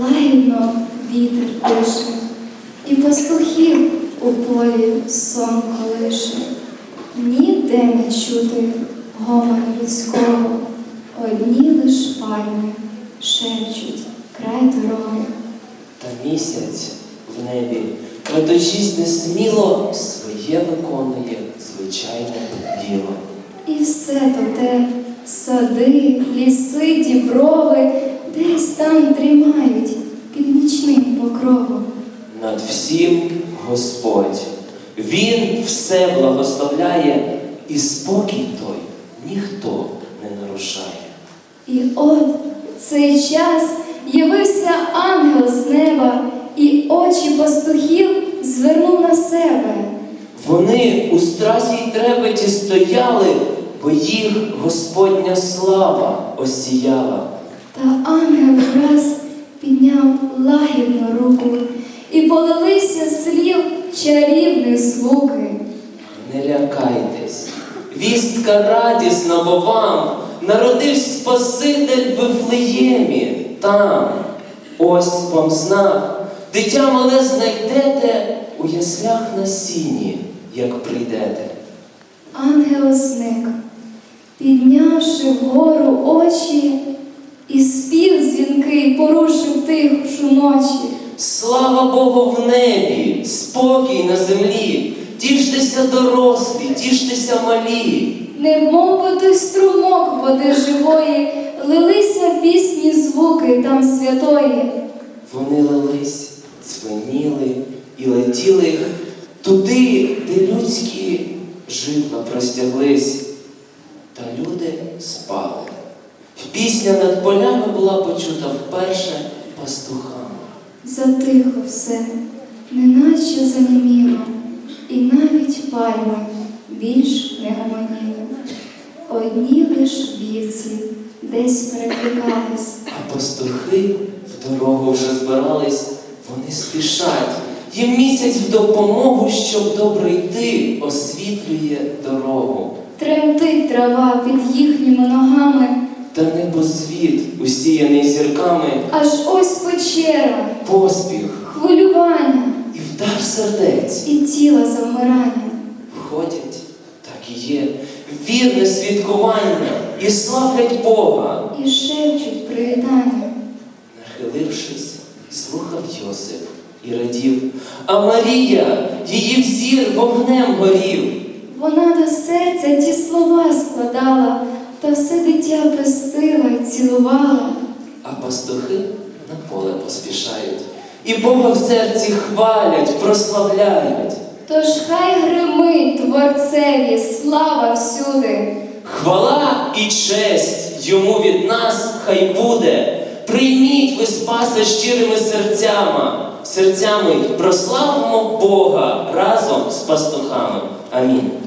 лагідно вітер пише, і пастухів у полі сон колише. Ніде не чути гомону людського, одні лиш пальми шепчуть край дороги. Та місяць в небі, крадучись несміло, своє виконує звичайне діло. І все то те сади, ліси, діброви, десь там дрімають під нічним покровом. Над всім Господь. Він все благословляє, і спокій той ніхто не нарушає. І от в цей час явився ангел з неба, і очі пастухів звернув на себе. Вони у страсі й трепеті стояли, бо їх Господня слава осіяла. Та ангел враз підняв лагідну руку, і полилися слів чарівних звуки. Не лякайтесь, вістка радісна, бо вам народився Спаситель в Вифлеємі. Там, ось вам знак, дитя мале знайдете у яслях на сіні, як прийдете. Ангел зник, піднявши вгору очі, і спів дзвінкий порушив тишу ночі. Слава Богу в небі, спокій на землі, тіштеся дорослі, тіштеся малі. Немов би той струмок води живої, лилися пісні, звуки там святої. Вони лились, дзвеніли і летіли туди, де людські житла простяглись, та люди спали. Пісня над полями була почута вперше пастухами. Затихо все, неначе заніміло, і навіть пальми більш не гомоніли. Одні лиш вівці десь перекликались, А пастухи в дорогу вже збирались, вони спішать. Їм місяць в допомогу, щоб добре йти, освітлює дорогу. тремтить трава під їхніми ногами, усіяний аж ось печера, поспіх хвилювання і вдар сердець. і тіла завмирання. Входять, так і є, вірне свідкування і славлять Бога. І шепчуть привітання. Нахилившись, слухав Йосип і радів, а Марія, її взір вогнем горів. Вона до серця ті слова складала, та все дитя пестила й цілувала. Пастухи на поле поспішають, і Бога в серці хвалять, прославляють. Тож хай гримить творцеві слава всюди. Хвала і честь йому від нас хай буде. Прийміть ви спаса щирими серцями, серцями прославимо Бога разом з пастухами. Амінь.